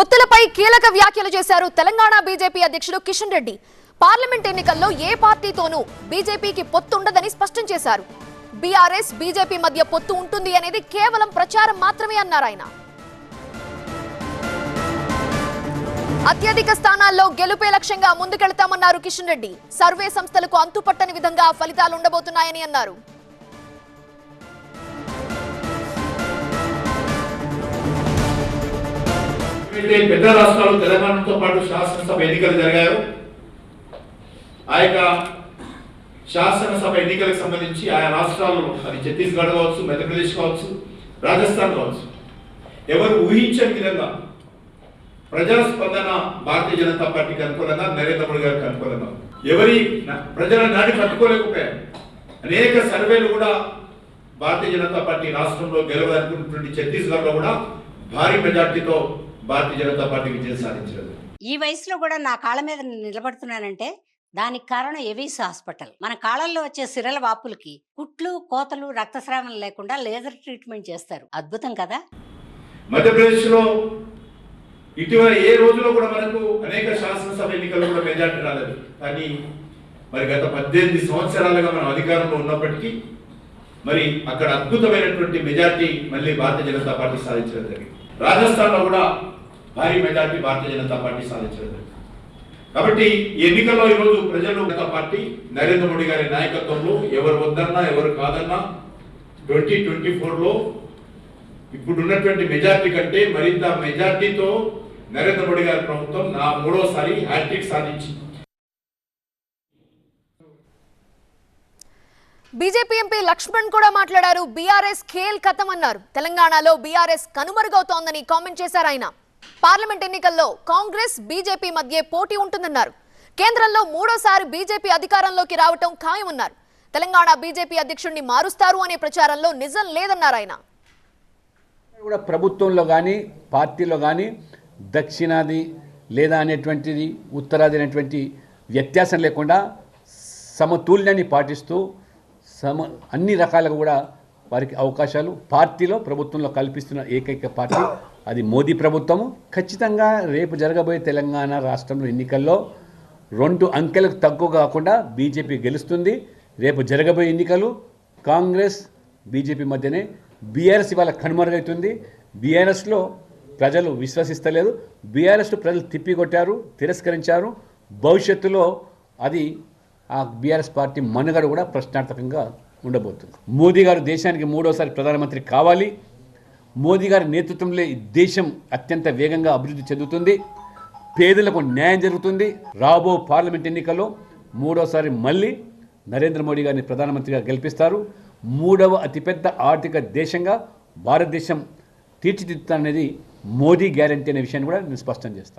పొత్తులపై కీలక వ్యాఖ్యలు చేశారు తెలంగాణ బీజేపీ అధ్యక్షుడు కిషన్ రెడ్డి. పార్లమెంట్ ఎన్నికల్లో ఏ పార్టీతోనూ బీజేపీకి పొత్తు ఉండదని స్పష్టం చేశారు. బీఆర్ఎస్ బీజేపీ మధ్య పొత్తు ఉంటుంది అనేది కేవలం ప్రచారం మాత్రమే అన్నారు ఆయన. అత్యధిక స్థానాల్లో గెలుపే లక్ష్యంగా ముందుకెళ్తామన్నారు కిషన్ రెడ్డి. సర్వే సంస్థలకు అంతుపట్టని విధంగా ఫలితాలు ఉండబోతున్నాయని అన్నారు. ఏవైతే పెద్ద రాష్ట్రాలు తెలంగాణతో పాటు శాసనసభ ఎన్నికలు జరిగాయో ఆ యొక్క శాసనసభ ఎన్నికలకు సంబంధించి ఆయా రాష్ట్రాలు అది ఛత్తీస్గఢ్ కావచ్చు మధ్యప్రదేశ్ కావచ్చు రాజస్థాన్ కావచ్చు ఎవరు ఊహించని విధంగా ప్రజాస్పందన భారతీయ జనతా పార్టీకి అనుకూలంగా నరేంద్ర మోడీ గారికి అనుకూలంగా. ఎవరి ప్రజల నాటి పట్టుకోలేకపోయారు. అనేక సర్వేలు కూడా భారతీయ జనతా పార్టీ రాష్ట్రంలో గెలవాలనుకున్నటువంటి ఛత్తీస్గఢ్లో కూడా భారీ మెజార్టీతో భారతీయ జనతా పార్టీ విజయం సాధించినది. ఈ వయసులో కూడా నా కాళ్ళ మీద నేను నిలబడుతున్నానంటే దానికి కారణం ఎవిస్ హాస్పిటల్. మన కాళ్ళల్లో వచ్చే సిరల వాపులకి కుట్లు కోతలు రక్తస్రావం లేకుండా లేజర్ ట్రీట్మెంట్ చేస్తారు. అద్భుతం కదా? మధ్యప్రదేశ్లో ఇటీవల ఏ రోజులో కూడా మనకు అనేక శాసనసభ ఎన్నికల్లో కూడా మెజార్టీ రాలేదు. కానీ మరి గత పద్దెనిమిది సంవత్సరాలుగా మనం అధికారంలో ఉన్నప్పటికీ మరి అక్కడ అద్భుతమైనటువంటి మెజార్టీ మళ్ళీ భారతీయ జనతా పార్టీ సాధించడం జరిగింది. రాజస్థాన్లో కూడా భారీ మెజార్టీ భారతీయ జనతా పార్టీ సాధించడం కాబట్టి ఎన్నికల్లో ఈరోజు ప్రజలు పార్టీ నరేంద్ర మోడీ గారి నాయకత్వంలో ఎవరు వద్దన్నా ఎవరు కాదన్నా ట్వంటీ ట్వంటీ ఫోర్లో ఇప్పుడున్నటువంటి మెజార్టీ కంటే మరింత మెజార్టీతో నరేంద్ర మోడీ గారి ప్రభుత్వం నా మూడోసారి హ్యాట్రిక్ సాధించింది. బీజేపీ ఎంపీ లక్ష్మణ్ కూడా మాట్లాడారు. బీఆర్ఎస్ ఖేల్ కథం అన్నారు. తెలంగాణలో బీఆర్ఎస్ కనుమరుగవుతోందని కామెంట్ చేశారు ఆయన. పార్లమెంట్ ఎన్నికల్లో కాంగ్రెస్ బీజేపీ మధ్య పోటీ ఉంటుందన్నారు. కేంద్రంలో మూడోసారి బీజేపీ అధికారంలోకి రావటం ఖాయమన్నారు. తెలంగాణ బీజేపీ అధ్యక్షుడిని మారుస్తారు అనే ప్రచారంలో నిజం లేదన్నారు ఆయన. కూడా ప్రభుత్వంలో కానీ పార్టీలో కానీ దక్షిణాది లేదా అనేటువంటిది ఉత్తరాది అనేటువంటి వ్యత్యాసం లేకుండా సమతుల్యాన్ని పాటిస్తూ సమ అన్ని రకాలుగా కూడా వారికి అవకాశాలు పార్టీలో ప్రభుత్వంలో కల్పిస్తున్న ఏకైక పార్టీ అది మోదీ ప్రభుత్వము. ఖచ్చితంగా రేపు జరగబోయే తెలంగాణ రాష్ట్రంలో ఎన్నికల్లో రెండు అంకెలకు తక్కువ కాకుండా బీజేపీ గెలుస్తుంది. రేపు జరగబోయే ఎన్నికలు కాంగ్రెస్ బీజేపీ మధ్యనే బీఆర్ఎస్ ఇవాళ కనుమరుగవుతుంది బీఆర్ఎస్లో ప్రజలు విశ్వసిస్తలేదు. బీఆర్ఎస్లో ప్రజలు తిప్పికొట్టారు తిరస్కరించారు. భవిష్యత్తులో అది ఆ బీఆర్ఎస్ పార్టీ మనుగడ కూడా ప్రశ్నార్థకంగా ఉండబోతుంది. మోదీ గారు దేశానికి మూడోసారి ప్రధానమంత్రి కావాలి. మోదీ గారి నేతృత్వంలో ఈ దేశం అత్యంత వేగంగా అభివృద్ధి చెందుతుంది. పేదలకు న్యాయం జరుగుతుంది. రాబో పార్లమెంట్ ఎన్నికల్లో మూడోసారి మళ్ళీ నరేంద్ర మోడీ గారిని ప్రధానమంత్రిగా గెలిపిస్తారు. మూడవ అతిపెద్ద ఆర్థిక దేశంగా భారతదేశం తీర్చిదిద్దుతాననేది మోదీ గ్యారంటీ అనే విషయాన్ని కూడా నేను స్పష్టం చేస్తాను.